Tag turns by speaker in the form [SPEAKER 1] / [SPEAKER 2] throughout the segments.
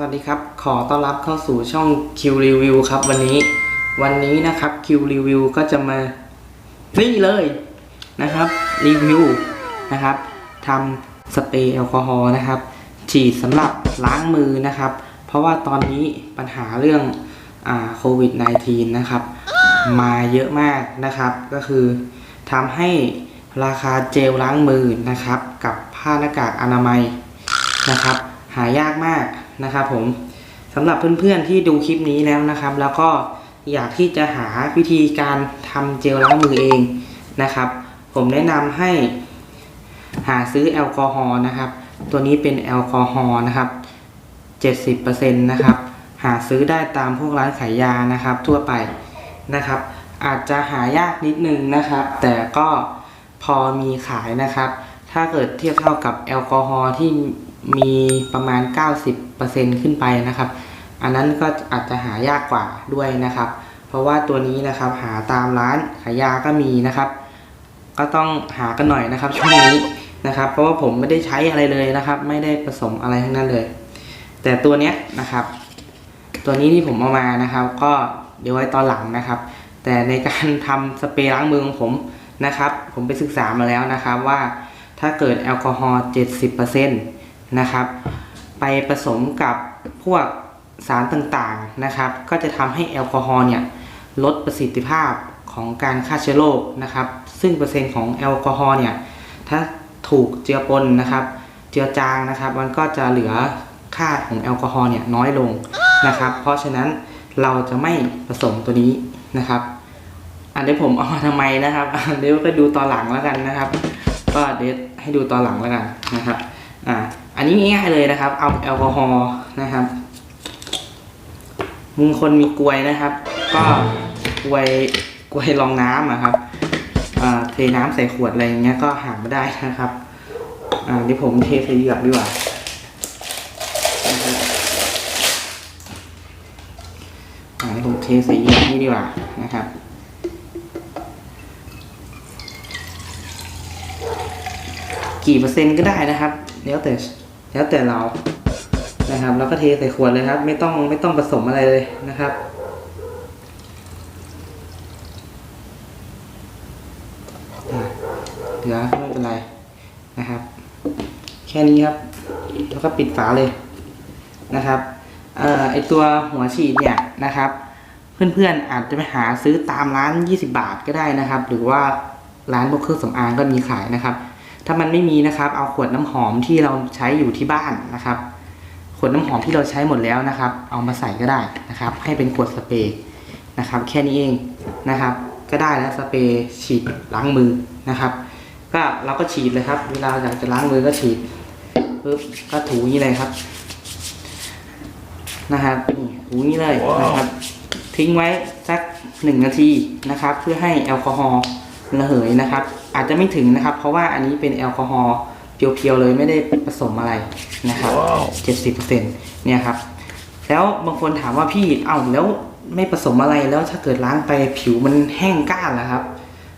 [SPEAKER 1] สวัสดีครับ ขอต้อนรับเข้าสู่ช่อง Q Review ครับ วันนี้ วันนี้นะครับ Q Review ก็จะมา นี่เลยนะครับ รีวิวนะครับทำสเปรย์แอลกอฮอล์นะครับ ฉีดสำหรับล้างมือนะครับ เพราะว่าตอนนี้ปัญหาเรื่องอ่าโควิด -19 นะครับ มาเยอะมากนะครับ ก็คือทำให้ราคาเจลล้างมือนะครับ กับผ้าหน้ากากอนามัยนะครับ หายากมาก นะครับผมสำหรับเพื่อนๆที่ดูคลิปนี้แล้วนะครับ แล้วก็อยากที่จะหาวิธีการทำเจลล้างมือเองนะครับ ผมแนะนำให้หาซื้อแอลกอฮอล์นะครับ ตัวนี้เป็นแอลกอฮอล์นะครับ70%นะครับ หาซื้อได้ตามพวกร้านขายยานะครับ ทั่วไปนะครับ อาจจะหายากนิดนึงนะครับ แต่ก็พอมีขายนะครับ ถ้าเกิดเทียบเท่ากับแอลกอฮอล์ที่ มีประมาณ 90%ขึ้นไปนะครับ อันนั้นก็อาจจะหายากกว่าด้วยนะครับ เพราะว่าตัวนี้นะครับหาตามร้านขายยาก็มีนะครับ ก็ต้องหากันหน่อยนะครับช่วงนี้นะครับ เพราะว่าผมไม่ได้ใช้อะไรเลยนะครับ ไม่ได้ผสมอะไรทั้งนั้นเลย แต่ตัวเนี้ยนะครับ ตัวนี้ที่ผมเอามานะครับ ก็เดี๋ยวไว้ตอนหลังนะครับ แต่ในการทำสเปรย์ล้างมือของผมนะครับ ผมไปศึกษามาแล้วนะครับว่าถ้าเกิดแอลกอฮอล์70% นะครับ ไปผสมกับพวกสารต่างๆนะครับ ก็จะทำให้แอลกอฮอล์เนี่ยลดประสิทธิภาพของการฆ่าเชื้อโรคนะครับ ซึ่งเปอร์เซ็นต์ของแอลกอฮอล์เนี่ยถ้าถูกเจือปนนะครับ เจือจางนะครับ มันก็จะเหลือค่าของแอลกอฮอล์เนี่ยน้อยลงนะครับ เพราะฉะนั้นเราจะไม่ผสมตัวนี้นะครับ อันนี้ผมเอามาทำไมนะครับเดี๋ยวก็ดูตอนหลังแล้วกันนะครับ ก็เดี๋ยวให้ดูตอนหลังแล้วกันนะครับ อ่าอันนี้ง่ายๆเลยนะครับ เอาแอลกอฮอล์นะครับมึงคนมีกลวยนะครับ ก็กลวยกลวยรองน้ำอะครับเทน้ำใส่ขวดอะไรอย่างเงี้ยก็หาไม่ได้นะครับอ่าเดี๋ยวผมเทใส่เหยือกดีกว่านะครับอ่าเดี๋ยวผมเทใส่เหยือกนี่ดีกว่านะครับกี่เปอร์เซ็นต์ก็ได้นะครับ แล้วแต่แล้วแต่เรานะครับแล้วก็เทใส่ขวดเลยครับ ไม่ต้องไม่ต้องผสมอะไรเลยนะครับ เหลือไม่เป็นไรนะครับ แค่นี้ครับ แล้วก็ปิดฝาเลยนะครับออไอตัวหัวฉีดเนี่ยนะครับ เพื่อนๆอาจจะไปหาซื้อตามร้าน 20 บาทก็ได้นะครับ หรือว่าร้านพวกเครื่องสำอางก็มีขายนะครับ ถ้ามันไม่มีนะครับเอาขวดน้ำหอมที่เราใช้อยู่ที่บ้านนะครับ ขวดน้ำหอมที่เราใช้หมดแล้วนะครับ เอามาใส่ก็ได้นะครับ ให้เป็นขวดสเปรย์นะครับ แค่นี้เองนะครับ ก็ได้แล้วสเปรย์ฉีดล้างมือนะครับ ก็เราก็ฉีดเลยครับ เวลาอยากจะล้างมือก็ฉีดปึ๊บก็ถูอย่างนี้เลยครับ นะครับนี่ถูอย่างนี้เลยนะครับ ทิ้งไว้สักหนึ่งนาทีนะครับ เพื่อให้แอลกอฮอล์ระเหยนะครับ อาจจะไม่ถึงนะครับ เพราะว่าอันนี้เป็นแอลกอฮอล์เพียวๆเลยไม่ได้ผสมอะไรนะครับเจ็ดสิบเปอร์เซ็นเนี่ยครับ แล้วบางคนถามว่าพี่เอ้าแล้วไม่ผสมอะไรแล้วถ้าเกิดล้างไปผิวมันแห้งก้านล่ะครับ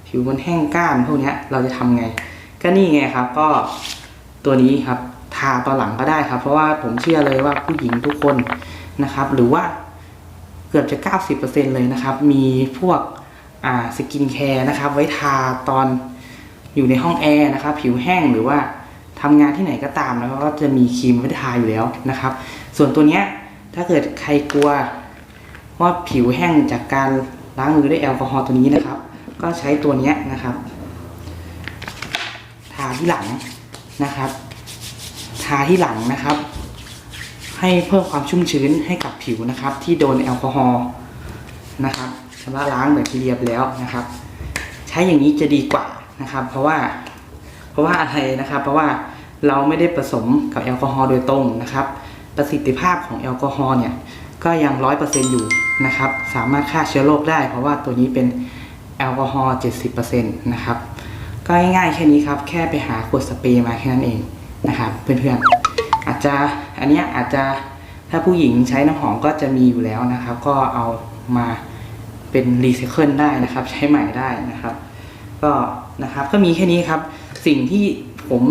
[SPEAKER 1] ผิวมันแห้งก้านพวกเนี้ยเราจะทำไง ก็นี่ไงครับ ก็ตัวนี้ครับทาตอนหลังก็ได้ครับ เพราะว่าผมเชื่อเลยว่าผู้หญิงทุกคนนะครับ หรือว่าเกือบจะ 90%เลยนะครับ มีพวกอ่าสกินแคร์นะครับ ไว้ทาตอน อยู่ในห้องแอร์นะครับผิวแห้งหรือว่าทำงานที่ไหนก็ตามแล้วก็จะมีครีมไว้ทาอยู่แล้วนะครับ ส่วนตัวเนี้ยถ้าเกิดใครกลัวว่าผิวแห้งจากการล้างมือด้วยแอลกอฮอล์ตัวนี้นะครับ ก็ใช้ตัวเนี้ยนะครับ ทาที่หลังนะครับ ทาที่หลังนะครับ ให้เพิ่มความชุ่มชื้นให้กับผิวนะครับ ที่โดนแอลกอฮอล์นะครับชำระล้างแบคทีเรียไปแล้วนะครับ ใช้อย่างนี้จะดีกว่า นะครับ เพราะว่า เพราะว่าอะไรนะครับ เพราะว่าเราไม่ได้ผสมกับแอลกอฮอล์โดยตรงนะครับ ประสิทธิภาพของแอลกอฮอล์เนี่ยก็ยังร้อยเปอร์เซ็นอยู่นะครับ สามารถฆ่าเชื้อโรคได้ เพราะว่าตัวนี้เป็นแอลกอฮอล์เจ็ดสิบเปอร์เซ็นต์นะครับ ก็ง่ายๆแค่นี้ครับ แค่ไปหาขวดสเปรย์มาแค่นั้นเองนะครับเพื่อนๆอาจจะอันเนี้ยอาจจะถ้าผู้หญิงใช้น้ำหอมก็จะมีอยู่แล้วนะครับ ก็เอามาเป็นรีไซเคิลได้นะครับ ใช้ใหม่ได้นะครับ ก็ นะครับ ก็มีแค่นี้ครับ สิ่งที่ผม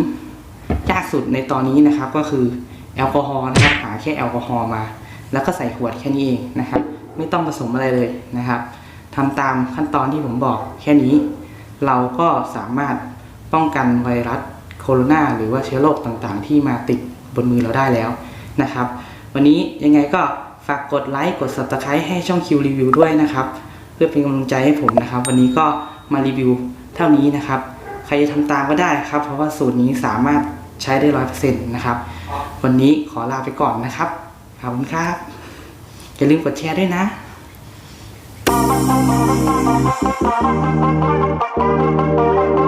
[SPEAKER 1] ยากสุดในตอนนี้นะครับ ก็คือแอลกอฮอล์นะครับหาแค่แอลกอฮอล์มา แล้วก็ใส่ขวดแค่นี้เองนะครับ ไม่ต้องผสมอะไรเลยนะครับทำตามขั้นตอนที่ผมบอกแค่นี้ เราก็สามารถป้องกันไวรัสโคโรนาหรือว่าเชื้อโรคต่างๆ ที่มาติดบนมือเราได้แล้วนะครับ วันนี้ยังไงก็ฝากกดไลค์กด subscribe ให้ช่องคิวรีวิวด้วยนะครับ เพื่อเป็นกำลังใจให้ผมนะครับ วันนี้ก็ มารีวิวเท่านี้นะครับ ใครจะทำตามก็ได้ครับ เพราะว่าสูตรนี้สามารถใช้ได้ร้อยเปอร์เซ็นต์นะครับ วันนี้ขอลาไปก่อนนะครับ ขอบคุณครับ อย่าลืมกดแชร์ด้วยนะ Thank you.